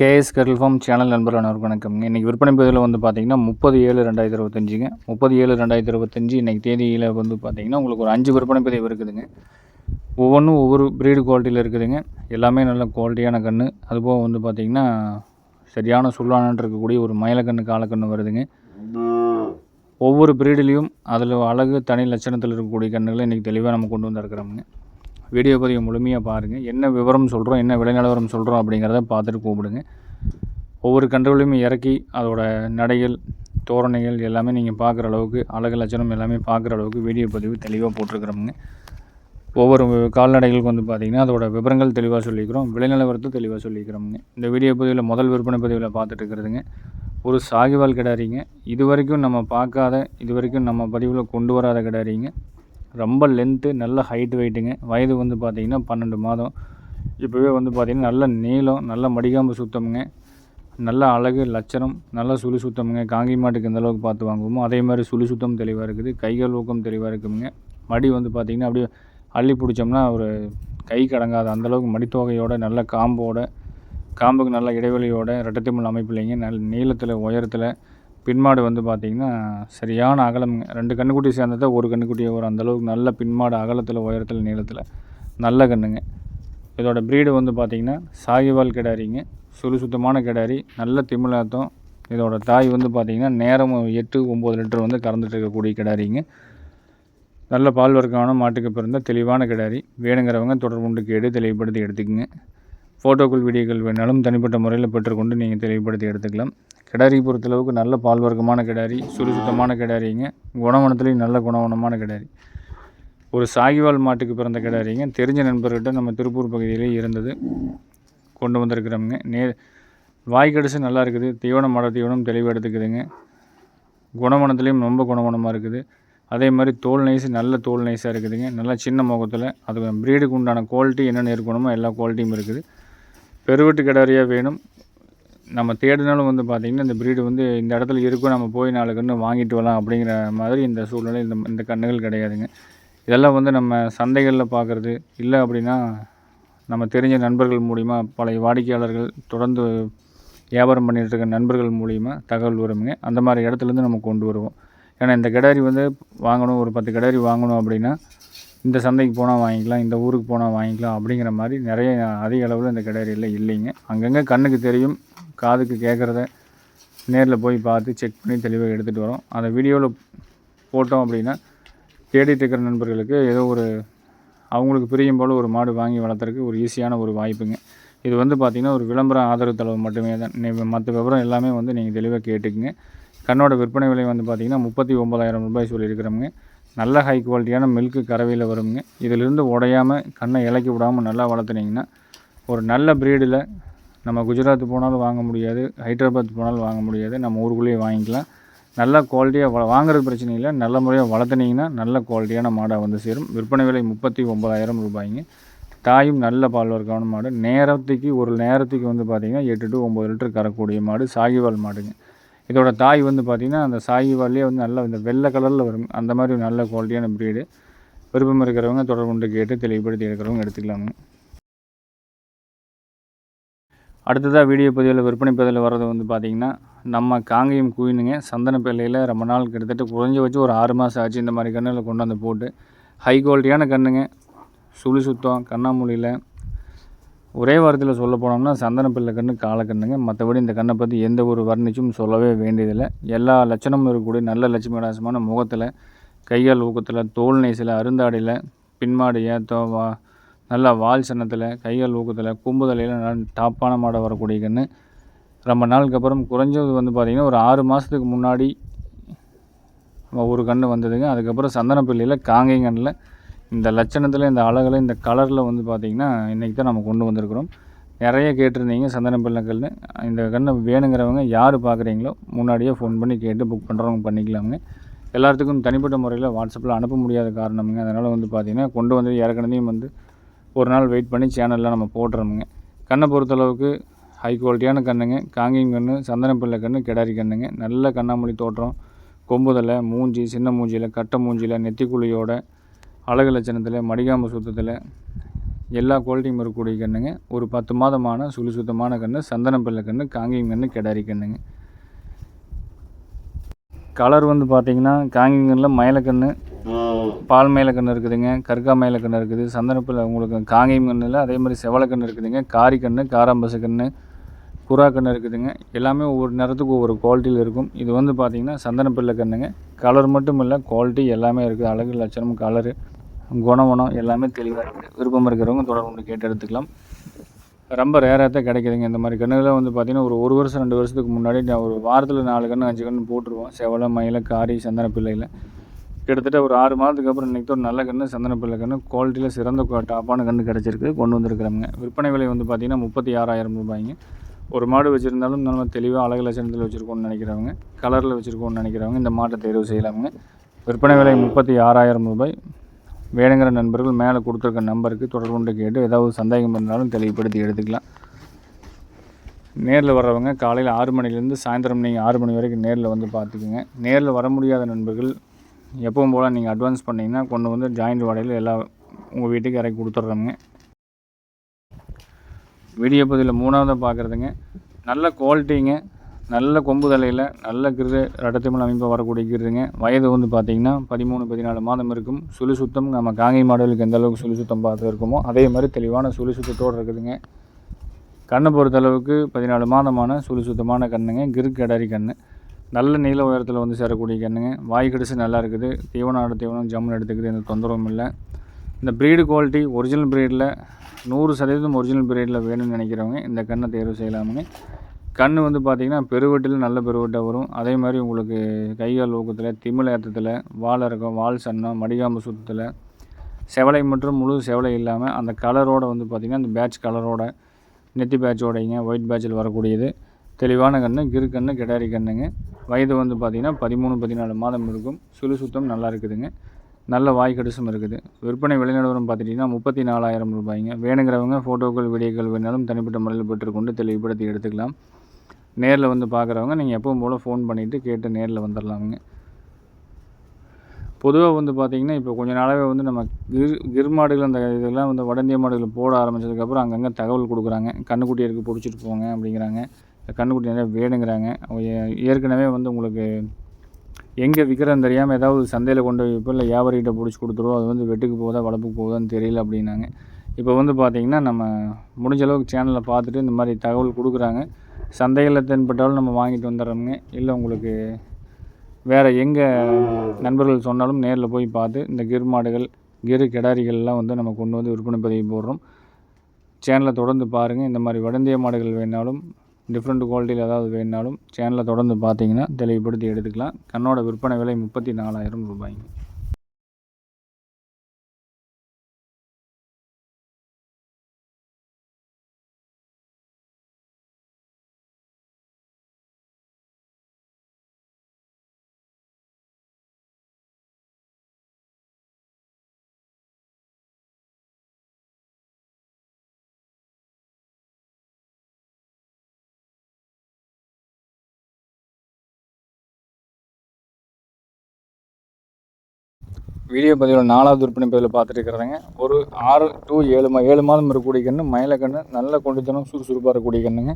KS கட்டில் form channel நண்பர் அனைவருக்கும் வணக்கம். இன்றைக்கி விற்பனை பதிவில் வந்து பார்த்திங்கன்னா முப்பது ஏழு ரெண்டாயிரத்தி இருபத்தஞ்சுங்க. முப்பது ஏழு ரெண்டாயிரத்தி இருபத்தஞ்சி இன்றைக்கி தேதியில் வந்து பார்த்தீங்கன்னா உங்களுக்கு ஒரு அஞ்சு விற்பனை பதிவு இருக்குதுங்க. ஒவ்வொன்றும் ஒவ்வொரு ப்ரீடு குவாலிட்டியில் இருக்குதுங்க. எல்லாமே நல்ல குவாலிட்டியான கன்று அதுபோக வந்து பார்த்திங்கன்னா சரியான சுள்ளானன் இருக்கக்கூடிய ஒரு மயிலக்கன்று காலக்கன்று வருதுங்க. ஒவ்வொரு ப்ரீடுலேயும் அதில் அழகு தனி லட்சணத்தில் இருக்கக்கூடிய கன்றுகளை இன்றைக்கி தெளிவாக நம்ம கொண்டு வந்திருக்கிறோமுங்க வீடியோ பதிவு முழுமையாக பாருங்கள் என்ன விவரம் சொல்கிறோம் என்ன விலை நிலவரம் சொல்கிறோம் அப்படிங்கிறத பார்த்துட்டு கூப்பிடுங்க. ஒவ்வொரு கன்றுகளையும் இறக்கி அதோட நடைகள் தோரணைகள் எல்லாமே நீங்கள் பார்க்குற அளவுக்கு அழகு லட்சணம் எல்லாமே பார்க்குற அளவுக்கு வீடியோ பதிவு தெளிவாக போட்டிருக்கிறோமுங்க. ஒவ்வொரு கால்நடைகளுக்கு வந்து பார்த்திங்கன்னா அதோட விவரங்கள் தெளிவாக சொல்லிக்கிறோம் விளைநிலவரத்தை தெளிவாக சொல்லிக்கிறோமுங்க. இந்த வீடியோ பதிவில் முதல் விற்பனை பதிவில் பார்த்துட்டு இருக்கிறதுங்க. ஒரு சாகிவால் கிடாரிங்க. இது வரைக்கும் நம்ம பார்க்காத இது வரைக்கும் நம்ம பதிவில் கொண்டு வராத கிடாரிங்க. ரொம்ப லென்த்து நல்ல ஹைட் வெயிட்டுங்க வயது வந்து பார்த்திங்கன்னா பன்னெண்டு மாதம். இப்போவே வந்து பார்த்திங்கன்னா நல்ல நீளம் நல்ல மடிகாம்பு சுத்தமுங்க. நல்ல அழகு லட்சணம் நல்ல சுழி சுத்தமுங்க. காங்கி மாட்டுக்கு எந்த அளவுக்கு பார்த்து வாங்குவோமோ அதே மாதிரி சுழி சுத்தம் தெளிவாக இருக்குது. கைகள் ஊக்கம் தெளிவாக இருக்குங்க. மடி வந்து பார்த்திங்கன்னா அப்படியே அள்ளி பிடிச்சோம்னா ஒரு கை கடங்காத அந்தளவுக்கு மடித்தொகையோட நல்ல காம்போட காம்புக்கு நல்ல இடைவெளியோட ரெட்டத்திமல் அமைப்பில்லைங்க நல்ல நீளத்தில் உயரத்தில் பின்மாடு வந்து பார்த்திங்கன்னா சரியான அகலம். ரெண்டு கண்ணுக்குட்டி சேர்ந்ததை ஒரு கண்ணுக்குட்டியை வரும். அந்தளவுக்கு நல்ல பின்மாடு அகலத்தில் உயரத்தில் நீளத்தில் நல்ல கண்ணுங்க. இதோட ப்ரீடு வந்து பார்த்திங்கன்னா சாகிவால் கிடாரிங்க. சுழு சுத்தமான கிடாரி நல்ல திமிழாத்தம் இதோட தாய் வந்து பார்த்திங்கன்னா நேரம் எட்டு ஒம்பது லிட்டர் வந்து கறந்துட்டு இருக்கக்கூடிய கிடாரிங்க. நல்ல பால் வர்க்கமான மாட்டுக்கு பிறந்த தெளிவான கிடாரி. வேணுங்கிறவங்க தொடர்புண்டு கேடு தெளிவுபடுத்தி எடுத்துக்கங்க. ஃபோட்டோக்கள் வீடியோக்கள் வேணாலும் தனிப்பட்ட முறையில் பெற்றுக்கொண்டு நீங்கள் தெளிவுபடுத்தி எடுத்துக்கலாம். கிடாரி பொறுத்தளவுக்கு நல்ல பால்வர்க்கமான கிடாரி சுறுசுத்தமான கிடாரிங்க. குணவனத்துலேயும் நல்ல குணவனமான கிடாரி. ஒரு சாகிவால் மாட்டுக்கு பிறந்த கிடாரிங்க. தெரிஞ்ச நண்பர்கிட்ட நம்ம திருப்பூர் பகுதியிலே இருந்தது. கொண்டு வந்திருக்கிறோமுங்க. நே வாய் கடிச்சு நல்லா இருக்குது. தீவனம் மட தீவனம் தெளிவாக எடுத்துக்குதுங்க. குணவனத்துலேயும் ரொம்ப குணவனமாக இருக்குது. அதே மாதிரி தோல் நைஸ் நல்ல தோல் நைஸாக இருக்குதுங்க. நல்லா சின்ன முகத்தில் அது ப்ரீடுக்கு உண்டான குவாலிட்டி என்னென்ன இருக்கணுமோ எல்லா குவாலிட்டியும் இருக்குது. பெருவெட்டு கிடாரியாக வேணும். நம்ம தேடினாலும் வந்து பார்த்திங்கன்னா இந்த ப்ரீடு வந்து இந்த இடத்துல இருக்கும் நம்ம போய் நாலு கன்று வாங்கிட்டு வரலாம் அப்படிங்கிற மாதிரி இந்த சூழ்நிலை இந்த இந்த கன்றுகள் கிடையாதுங்க. இதெல்லாம் வந்து நம்ம சந்தைகளில் பார்க்குறது இல்லை அப்படின்னா நம்ம தெரிஞ்ச நண்பர்கள் மூலிமா பழைய வாடிக்கையாளர்கள் தொடர்ந்து வியாபாரம் பண்ணிகிட்டு இருக்க நண்பர்கள் மூலிமா தகவல் வருமுங்க. அந்த மாதிரி இடத்துலேருந்து நம்ம கொண்டு வருவோம். ஏன்னா இந்த கிடாரி வந்து வாங்கணும் ஒரு பத்து கிடாரி வாங்கணும் அப்படின்னா இந்த சந்தைக்கு போனால் வாங்கிக்கலாம் இந்த ஊருக்கு போனால் வாங்கிக்கலாம் அப்படிங்கிற மாதிரி நிறைய அதிக அளவில் இந்த கடையில் இல்லைங்க. அங்கங்கே கண்ணுக்கு தெரியும் காதுக்கு கேட்குறத நேரில் போய் பார்த்து செக் பண்ணி தெளிவாக எடுத்துகிட்டு வரோம். அந்த வீடியோவில் போட்டோம் அப்படின்னா தேடிட்டு இருக்கிற நண்பர்களுக்கு ஏதோ ஒரு அவங்களுக்கு பிரியும் போல் ஒரு மாடு வாங்கி வளர்த்துறதுக்கு ஒரு ஈஸியான ஒரு வாய்ப்புங்க. இது வந்து பார்த்திங்கன்னா ஒரு விளம்பர ஆதரவு தளவு மட்டுமே தான். மற்ற விவரம் எல்லாமே வந்து நீங்கள் தெளிவாக கேட்டுக்குங்க. கண்ணோட விற்பனை விலை வந்து பார்த்திங்கன்னா முப்பத்தி ஒம்பதாயிரம் ரூபாய் சொல்லியிருக்கிறோமுங்க. நல்ல ஹை குவாலிட்டியான மில்க்கு கறவையில் வருங்க. இதிலிருந்து உடையாமல் கண்ணை இலக்கி விடாமல் நல்லா வளர்த்துனீங்கன்னா ஒரு நல்ல ப்ரீடில் நம்ம குஜராத் போனாலும் வாங்க முடியாது ஹைதராபாத் போனாலும் வாங்க முடியாது நம்ம ஊருக்குள்ளேயே வாங்கிக்கலாம். நல்ல குவாலிட்டியாக வாங்குறது பிரச்சனை இல்லை நல்ல முறையாக வளர்த்துனீங்கன்னா நல்ல குவாலிட்டியான மாடாக வந்து சேரும். விற்பனை விலை முப்பத்தி ஒம்பதாயிரம் ரூபாய்ங்க. தாயும் நல்ல பால் வர்க்கான மாடு. நேரத்துக்கு ஒரு நேரத்துக்கு வந்து பார்த்திங்கன்னா எட்டு டு ஒம்பது லிட்டர் கறக்கூடிய மாடு சாகிவால் மாடுங்க. இதோட தாய் வந்து பார்த்திங்கன்னா அந்த சாயிவாலே வந்து நல்ல இந்த வெள்ளை கலரில் வரும். அந்த மாதிரி ஒரு நல்ல குவாலிட்டியான ப்ரீடு விருப்பம் இருக்கிறவங்க தொடர்பு கொண்டு கேட்டு தெளிவுபடுத்தி எடுக்கிறவங்க எடுத்துக்கலாங்க அடுத்ததாக வீடியோ பதிவில் விற்பனை பதிவில் வர்றது வந்து பார்த்திங்கன்னா நம்ம காங்கேயம் குயினுங்க சந்தனப்பள்ளியில் ரொம்ப நாள் கிட்டத்தட்ட குறைஞ்ச வச்சு ஒரு ஆறு மாதம் ஆச்சு இந்த மாதிரி கண்ணில் கொண்டு வந்து போட்டு ஹை குவாலிட்டியான கண்ணுங்க. சுழி சுத்தம் கண்ணாமூலியில் ஒரே வாரத்தில் சொல்ல போனோம்னா சந்தனப்பிள்ளை கண்ணு காலக்கண்ணுங்க மற்றபடி இந்த கண்ணை பற்றி எந்த ஒரு வர்ணிச்சும் சொல்லவே வேண்டியதில்லை. எல்லா லட்சணமும் இருக்கக்கூடிய நல்ல லட்சுமி கடாசமான முகத்தில் கையால் ஊக்கத்தில் தோல் நெய்சில் அருந்தாடியில் பின்மாடி ஏத்தோ வா நல்லா வால் சின்னத்தில் கைகள் ஊக்கத்தில் கும்புதலையில் நல்லா டாப்பான மாடை வரக்கூடிய கன்று ரொம்ப நாளுக்கு அப்புறம் குறைஞ்சது வந்து பார்த்திங்கன்னா ஒரு ஆறு மாதத்துக்கு முன்னாடி ஒரு கன்று வந்ததுங்க. அதுக்கப்புறம் சந்தனப்பள்ளியில் காங்கைங்கன்னில் இந்த லட்சணத்தில் இந்த அழகில் இந்த கலரில் வந்து பார்த்திங்கன்னா இன்றைக்கி தான் நம்ம கொண்டு வந்திருக்கிறோம். நிறைய கேட்டிருந்தீங்க சந்தன கல் இந்த கன்று வேணுங்கிறவங்க யார் பார்க்குறீங்களோ முன்னாடியே ஃபோன் பண்ணி கேட்டு புக் பண்ணுறவங்க பண்ணிக்கலாமுங்க. எல்லாத்துக்கும் தனிப்பட்ட முறையில் வாட்ஸ்அப்பில் அனுப்ப முடியாத காரணமுங்க. அதனால் வந்து பார்த்திங்கன்னா கொண்டு வந்து இறக்குனதையும் வந்து ஒரு நாள் வெயிட் பண்ணி சேனலில் நம்ம போட்டுறோமுங்க. கண்ணை பொறுத்தளவுக்கு ஹை குவாலிட்டியான கண்ணுங்க. காங்கிங் கன்று சந்தனப்பிள்ளை கன்று கிடாரி கண்ணுங்க. நல்ல கண்ணாமொழி தோற்றம். கொம்புதலை மூஞ்சி சின்ன மூஞ்சியில் கட்டை மூஞ்சியில் நெத்திக்குழியோட அழகு லட்சணத்தில் மடிகாம்பு சுத்தத்தில் எல்லா குவாலிட்டியும் இருக்கக்கூடிய கன்றுங்க ஒரு பத்து மாதமான சுழி சுத்தமான கன்று சந்தனப்பிள்ளை கன்று காங்கேயம் கன்று கிடாரி கன்றுங்க கலர் வந்து பார்த்தீங்கன்னா காங்கேயம் கன்றில் மயிலக்கன்று பால் மயிலக்கன்று இருக்குதுங்க கற்கா மயிலக்கன்று இருக்குது சந்தனப்பிள்ளை உங்களுக்கு காங்கேயம் கன்றில் அதே மாதிரி செவலக்கன்று இருக்குதுங்க காரி கன்று காராம்பசு கன்று புறா கன்று இருக்குதுங்க. எல்லாமே ஒவ்வொரு நேரத்துக்கு ஒவ்வொரு குவாலிட்டியில் இருக்கும். இது வந்து பார்த்தீங்கன்னா சந்தனப்பிள்ளை கன்றுங்க கலர் மட்டும் இல்லை குவாலிட்டி எல்லாமே இருக்குது அழகு லட்சணம் கலரு குணவனம் எல்லாமே தெளிவாக இருக்குது. விருப்பம் இருக்கிறவங்க தொடர்பு கேட்டு எடுத்துக்கலாம். ரொம்ப ரேராக தான் கிடைக்குதுங்க இந்த மாதிரி கண்ணுகளை வந்து பார்த்திங்கன்னா ஒரு ஒரு வருஷம் ரெண்டு வருஷத்துக்கு முன்னாடி நான் ஒரு வாரத்தில் நாலு கன்று அஞ்சு கன்று போட்டுருவோம். செவலை மயில காரி சந்தன பிள்ளையில் கிட்டத்தட்ட ஒரு ஆறு மாதத்துக்கு அப்புறம் இன்றைக்கி ஒரு நல்ல கன்று சந்தன பிள்ளை கன்று குவாலிட்டியில் சிறந்த டாப்பான கன்று கிடச்சிருக்கு. கொண்டு வந்திருக்கிறோங்க விற்பனை விலை வந்து பார்த்திங்கன்னா முப்பத்தி ஆறாயிரம் ரூபாய்ங்க. ஒரு மாடு வச்சுருந்தாலும் நம்ம தெளிவாக அழகு லட்சணத்தில் வச்சுருக்கோம்னு நினைக்கிறவங்க கலரில் வச்சுருக்கோம்னு நினைக்கிறவங்க இந்த மாட்டை தேர்வு செய்யலாமுங்க. விற்பனை விலை முப்பத்தி ஆறாயிரம் ரூபாய். வேணுங்கிற நண்பர்கள் மேலே கொடுத்துருக்க நம்பருக்கு தொடர்பு கொண்டு கேட்டு ஏதாவது சந்தேகம் இருந்தாலும் தெளிவுபடுத்தி எடுத்துக்கலாம். நேரில் வர்றவங்க காலையில் ஆறு மணிலேருந்து சாயந்தரம் நீங்கள் ஆறு மணி வரைக்கும் நேரில் வந்து பார்த்துக்குங்க. நேரில் வர முடியாத நண்பர்கள் எப்பவும் போல் நீங்கள் அட்வான்ஸ் பண்ணிங்கன்னா கொண்டு வந்து ஜாயிண்ட் வாடகையில் எல்லா உங்கள் வீட்டுக்கு இறக்கி கொடுத்துட்றோங்க வீடியோ பதிவில் மூணாவதாக பார்க்குறதுங்க. நல்ல குவாலிட்டிங்க நல்ல கொம்பு தலையில் நல்ல கிரு ரட்டத்திமல் அமைப்பாக வரக்கூடிய கிருதுங்க. வயது வந்து பார்த்திங்கன்னா பதிமூணு பதினாலு மாதம் இருக்கும். சுழி சுத்தம் நம்ம காங்கை மாடலுக்கு எந்த அளவுக்கு சுழி சுத்தம் பார்த்து இருக்குமோ அதே மாதிரி தெளிவான சுழி சுத்தத்தோடு இருக்குதுங்க. கண்ணை பொறுத்தளவுக்கு பதினாலு மாதமான சுழி சுத்தமான கண்ணுங்க. கிரு கடரி கண்ணு. நல்ல நீள உயரத்தில் வந்து சேரக்கூடிய கண்ணுங்க. வாய் கடிச்சு நல்லா இருக்குது. தீவனம் ஆடு தீவனம் ஜம்முன்னு எடுத்துக்குது எந்த தொந்தரவும் இல்லை. இந்த ப்ரீடு குவாலிட்டி ஒரிஜினல் ப்ரீடில் நூறு சதவீதம் ஒரிஜினல் ப்ரீடில் வேணும்னு நினைக்கிறவங்க இந்த கண்ணை தேர்வு செய்யலாமுங்க. கண் வந்து பார்த்திங்கன்னா பெருவெட்டில் நல்ல பெருவெட்டாக வரும். அதே மாதிரி உங்களுக்கு கைகால் ஊக்கத்தில் திமில ஏற்றத்தில் வால் இறக்கம் வால் சன்னம் மடிகாம்பு சுத்தத்தில் செவலை மற்றும் முழு செவலை இல்லாமல் அந்த கலரோட வந்து பார்த்திங்கன்னா அந்த பேட்ச் கலரோட நெத்தி பேட்சோடைங்க ஒயிட் பேட்சில் வரக்கூடியது. தெளிவான கன்று கிரு கண்ணு கிடாரி கண்ணுங்க. வயது வந்து பார்த்திங்கன்னா பதிமூணு பதினாலு மாதம் இருக்கும். சுழி சுத்தம் நல்லா இருக்குதுங்க. நல்ல வாய் கடிசம் இருக்குது. விற்பனை வெளிநடவரம் பார்த்துட்டிங்கன்னா முப்பத்தி நாலாயிரம் ரூபாய்ங்க. வேணுங்கிறவங்க ஃபோட்டோக்கள் வீடியோக்கள் வேணாலும் தனிப்பட்ட முறையில் பெற்றுக்கொண்டு தெளிவுபடுத்தி எடுத்துக்கலாம். நேரில் வந்து பார்க்குறவங்க நீங்கள் எப்பவும் போல் ஃபோன் பண்ணிவிட்டு கேட்டு நேரில் வந்துடலாமுங்க பொதுவாக வந்து பார்த்திங்கன்னா இப்போ கொஞ்ச நாளாகவே வந்து நம்ம கிர் கிர் மாடுகள் அந்த இதெல்லாம் வந்து வட இந்திய மாடுகள் போட ஆரம்பிச்சதுக்கப்புறம் அங்கங்கே தகவல் கொடுக்குறாங்க. கண்ணுக்குட்டி இருக்குது பிடிச்சிட்டு போங்க அப்படிங்கிறாங்க. கண்ணுக்குட்டி நிறைய வேணுங்கிறாங்க. ஏ- ஏற்கனவே வந்து உங்களுக்கு எங்கே விற்கிறன்னு தெரியாமல் ஏதாவது சந்தையில் கொண்டு போய் இப்போ இல்லை வியாபாரிகிட்ட பிடிச்சி கொடுத்துருவோம் அது வந்து வெட்டுக்கு போகுதா வளர்ப்புக்கு போகுதான்னு தெரியல அப்படின்னாங்க. இப்போ வந்து பார்த்திங்கன்னா நம்ம முடிஞ்ச அளவுக்கு சேனலில் பார்த்துட்டு இந்த மாதிரி தகவல் கொடுக்குறாங்க. சந்தைகளில் தென்பட்டாலும் நம்ம வாங்கிட்டு வந்துடுறோமுங்க. இல்லை உங்களுக்கு வேறு எங்கே நண்பர்கள் சொன்னாலும் நேரில் போய் பார்த்து இந்த கிர் மாடுகள் கிரு கிடாரிகள்லாம் வந்து நம்ம கொண்டு வந்து விற்பனை பதிவு போடுறோம். சேனலை தொடர்ந்து பாருங்கள் இந்த மாதிரி வடந்திய மாடுகள் வேணாலும் டிஃப்ரெண்ட் குவாலிட்டியில் ஏதாவது வேணாலும் சேனலை தொடர்ந்து பார்த்தீங்கன்னா தெளிவுபடுத்தி எடுத்துக்கலாம். கண்ணோட விற்பனை விலை முப்பத்தி நாலாயிரம் ரூபாய்ங்க. வீடியோ பதிவில் நாலாவது விற்பனை பதிவில் பார்த்துட்டு இருக்கிறதுங்க ஒரு ஆறு டு ஏழு மா ஏழு மாதம் இருக்கக்கூடிய கன்று மயில கன்று நல்ல கொண்டுத்தனம் சுறுசுறுப்பாக இருக்கக்கூடிய கண்ணுங்க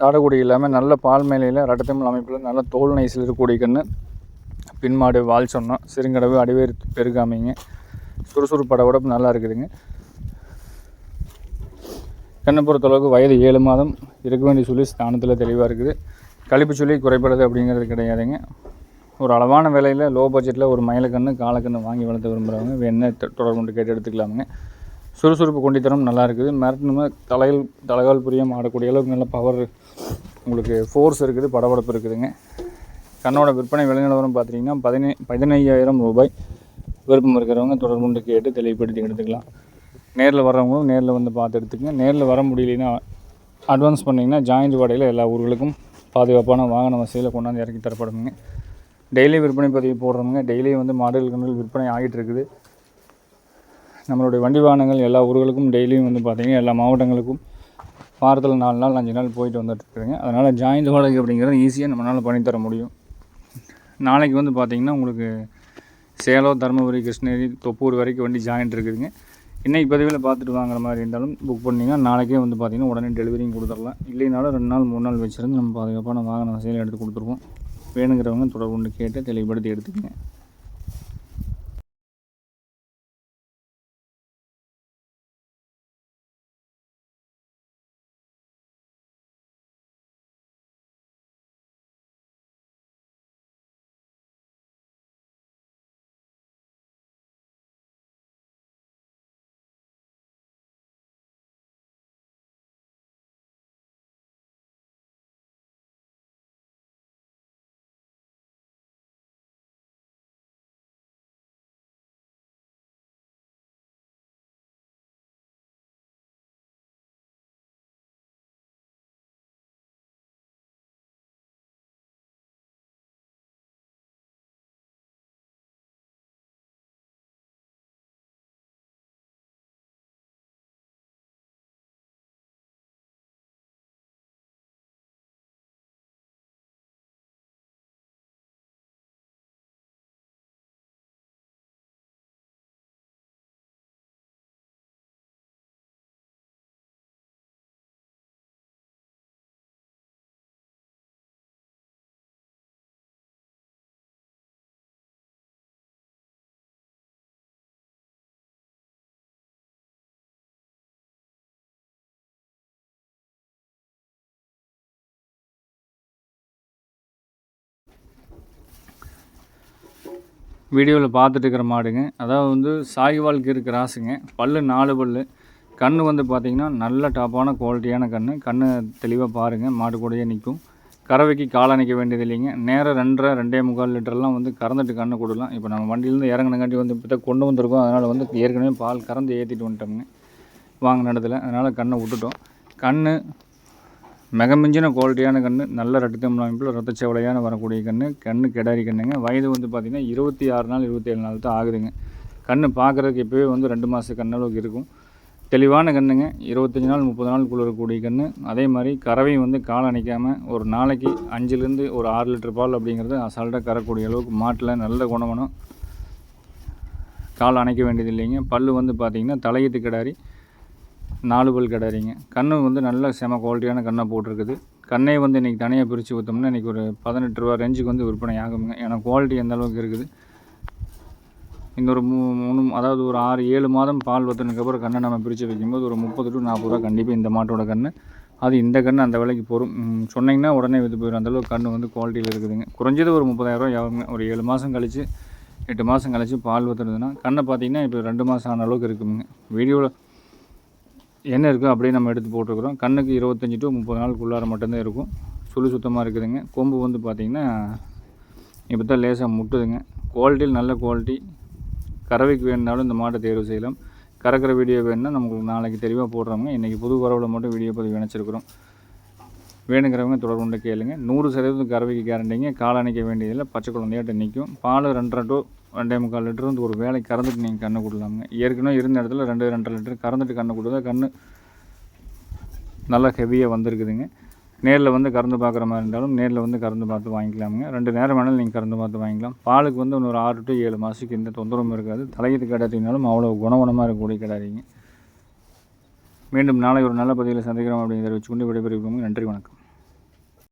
தாடக்குடி இல்லாமல் நல்ல பால் மேலையில் ரட்டத்தமிழ் அமைப்பில் நல்ல தோல் நைசில் இருக்கக்கூடிய கன்று. பின்மாடு வால் சொன்னோம் சிறுங்கடவு அடிவேறு பெருகாமைங்க. சுறுசுறுப்பட உடம்பு நல்லா இருக்குதுங்க. கண்ணை பொறுத்தளவுக்கு வயது ஏழு மாதம் இருக்க வேண்டிய சொல்லி ஸ்தானத்தில் தெளிவாக இருக்குது. கழிப்பு சொல்லி குறைபடுது அப்படிங்கிறது கிடையாதுங்க. ஒரு அளவான விலையில் லோ பட்ஜெட்டில் ஒரு மயிலக்கன்று காலக்கன்று வாங்கி வளர்த்த விரும்புகிறவங்க வேணா தொடர்பு கொண்டு கேட்டு எடுத்துக்கலாமுங்க. சுறுசுறுப்பு கொண்டித்தனம் நல்லா இருக்குது. மிரட்டணுமா தலையில் தலைகால் புரியாமல் ஆடக்கூடிய அளவுக்கு நல்ல பவர் உங்களுக்கு ஃபோர்ஸ் இருக்குது படபடப்பு இருக்குதுங்க. கண்ணோட விற்பனை விலைநிலவரம் பார்த்தீங்கன்னா பதினை பதினையாயிரம் ரூபாய் விருப்பம் இருக்கிறவங்க தொடர்புண்டு கேட்டு தெளிவுபடுத்தி எடுத்துக்கலாம். நேரில் வர்றவங்களும் நேரில் வந்து பார்த்து எடுத்துக்கங்க. நேரில் வர முடியலன்னா அட்வான்ஸ் பண்ணிங்கன்னா ஜாயிண்ட் வாடையில் எல்லா ஊர்களுக்கும் பாதுகாப்பான வாகன வசதியில் கொண்டாந்து இறக்கி தரப்படுங்க. டெய்லி விற்பனை பதிவு போடுறவங்க டெய்லி வந்து மாடல் கண்கள் விற்பனை ஆகிட்டு இருக்குது. நம்மளுடைய வண்டி வாகனங்கள் எல்லா ஊர்களுக்கும் டெய்லியும் வந்து பார்த்திங்கன்னா எல்லா மாவட்டங்களுக்கும் வாரத்தில் நாலு நாள் அஞ்சு நாள் போயிட்டு வந்துட்டுருக்குதுங்க அதனால் ஜாயிண்ட் வாடகை அப்படிங்கிறது ஈஸியாக நம்மளால் பண்ணித்தர முடியும். நாளைக்கு வந்து பார்த்திங்கன்னா உங்களுக்கு சேலம் தருமபுரி கிருஷ்ணகிரி தொப்பூர் வரைக்கும் வண்டி ஜாயிண்ட் இருக்குதுங்க. இன்றைக்கி பதிவில் பார்த்துட்டு வாங்குற மாதிரி இருந்தாலும் புக் பண்ணிங்கன்னா நாளைக்கே வந்து பார்த்திங்கன்னா உடனே டெலிவரியும் கொடுத்துடலாம். இல்லைனாலும் ரெண்டு நாள் மூணு நாள் வச்சுருந்து நம்ம பாதுகாப்பான வாகன வசதியில் எடுத்து கொடுத்துருவோம். வேணுங்கிறவங்க தொடர்பு கொண்டு கேட்டு தெளிவுபடுத்தி எடுத்துக்கங்க. வீடியோவில் பார்த்துட்டு இருக்கிற மாடுங்க. அதாவது வந்து சாய்வால் இருக்கு ராசுங்க பல்லு நாலு பல் கண் வந்து பார்த்திங்கன்னா நல்ல டாப்பான குவாலிட்டியான கண் கண் தெளிவாக பாருங்கள் மாடு கூடயே நிற்கும். கறவைக்கு காலணைக்க வேண்டியது இல்லைங்க. நேரம் ரெண்டரை ரெண்டே முக்கால் லிட்டர்லாம் வந்து கறந்துட்டு கண்ணு கொடுலாம் இப்போ நம்ம வண்டியிலேருந்து இறங்கினங்காட்டி வந்து இப்போ தான் கொண்டு வந்திருக்கோம். அதனால் வந்து ஏற்கனவே பால் கறந்து ஏற்றிட்டு வந்துட்டோம்ங்க. வாங்கின இடத்துல. அதனால் கண்ணை விட்டுட்டோம். கண் மிகமிஞ்சின குவாலிட்டியான கன்று நல்ல ரத்தம் அமைப்பில் ரத்தச்சவலையான வரக்கூடிய கன்று கன்று கிடாரி கண்ணுங்க. வயது வந்து பார்த்திங்கன்னா இருபத்தி ஆறு நாள் இருபத்தேழு நாள் தான் ஆகுதுங்க. கன்று பார்க்குறதுக்கு இப்போவே வந்து ரெண்டு மாத கண்ணளவுக்கு இருக்கும். தெளிவான கண்ணுங்க. இருபத்தஞ்சி நாள் முப்பது நாளுக்குள்ளே இருக்கக்கூடிய கன்று அதே மாதிரி கறவையும் வந்து கால் அணைக்காமல் ஒரு நாளைக்கு அஞ்சுலேருந்து ஒரு ஆறு லிட்டர் பால் அப்படிங்கிறது அசால்ட்டாக கறக்கூடிய அளவுக்கு மாட்டில் நல்ல குணமனம். கால் அணைக்க வேண்டியது இல்லைங்க பல் வந்து பார்த்திங்கன்னா தலையீட்டு கிடாரி நாலு பல் கிடாரிங்க கண்ணு வந்து நல்ல செம குவாலிட்டியான கண்ணை போட்டிருக்குது. கண்ணை வந்து இன்றைக்கி தனியாக பிரித்து ஊற்றோம்னா இன்றைக்கி ஒரு பதினெட்டு ரூபா ரேஞ்சுக்கு வந்து விற்பனை ஆகுங்க. ஏன்னா குவாலிட்டி எந்த அளவுக்கு இருக்குது? இன்னொரு மூ மூணு அதாவது ஒரு ஆறு ஏழு மாதம் பால் வத்தினதுக்கப்புறம் கண்ணை நம்ம பிரித்து வைக்கும்போது ஒரு முப்பது டு நாற்பது ரூபா கண்டிப்பாக இந்த மாட்டோட கன்று அது இந்த கன்று அந்த விலைக்கு போகும் சொன்னிங்கன்னா உடனே விற்று போயிடும் அந்தளவுக்கு கன்று வந்து குவாலிட்டியில் இருக்குதுங்க. குறைஞ்சது ஒரு முப்பதாயிரரூவா ஆகுங்க. ஒரு ஏழு மாதம் கழித்து எட்டு மாதம் கழித்து பால் வத்துறதுன்னா கண்ணை பார்த்தீங்கன்னா இப்போ ரெண்டு மாதம் ஆன அளவுக்கு இருக்குங்க. வீடியோவில் என்ன இருக்கோ அப்படியே நம்ம எடுத்து போட்டிருக்கிறோம். கண்ணுக்கு இருபத்தஞ்சி டு முப்பது நாளுக்குள்ளார மட்டும்தான் இருக்கும். சுழி சுத்தமாக இருக்குதுங்க. கொம்பு வந்து பார்த்திங்கன்னா இப்போ தான் லேசாக முட்டுதுங்க. குவாலிட்டியில் நல்ல குவாலிட்டி கறவைக்கு வேணுனாலும் இந்த மாட்டை தேர்வு செய்யலாம். கறக்கிற வீடியோ வேணுன்னா நமக்கு நாளைக்கு தெளிவாக போடுறாங்க இன்றைக்கி புது வரவில் மட்டும் வீடியோ பதிவு நினச்சிருக்கிறோம் வேணுங்கிறவங்க தொடர்பு கொண்டு கேளுங்க. நூறு சதவீதம் கறவைக்கு கேரண்டிங்க காலணிக்க வேண்டியதில்லை. பச்சை குழந்தையாட்ட நிற்கும் பால் ரெண்டரை டூ ரெண்டே முக்கால் லிட்டர் வந்து ஒரு வேலை கறந்துட்டு நீங்கள் கண்ணு கொடுக்கலாமுங்க. ஏற்கனவே இருந்த இடத்துல ரெண்டு ரெண்டரை லிட்டர் கறந்துட்டு கண்ணு கொடுத்தா கண்ணு நல்லா ஹெவியாக வந்திருக்குதுங்க. நேரில் வந்து கறந்து பார்க்குற மாதிரி இருந்தாலும் நேரில் வந்து கறந்து பார்த்து வாங்கிக்கலாமுங்க. ரெண்டு நேரம் வேணாலும் நீங்கள் கறந்து பார்த்து வாங்கிக்கலாம். பாலுக்கு வந்து இன்னொரு ஆறு டு ஏழு மாதத்துக்கு எந்த தொந்தரவும் இருக்காது. தலையீத்து கிடாட்டினாலும் அவ்வளோ குணகுணமாக இருக்கக்கூடிய கிடாரிங்க மீண்டும் நாளை ஒரு நல்ல பதிவில் சந்திக்கிறோம் அப்படிங்கிறத வச்சுக்கொண்டு விடைபெறுவோம் நன்றி வணக்கம்.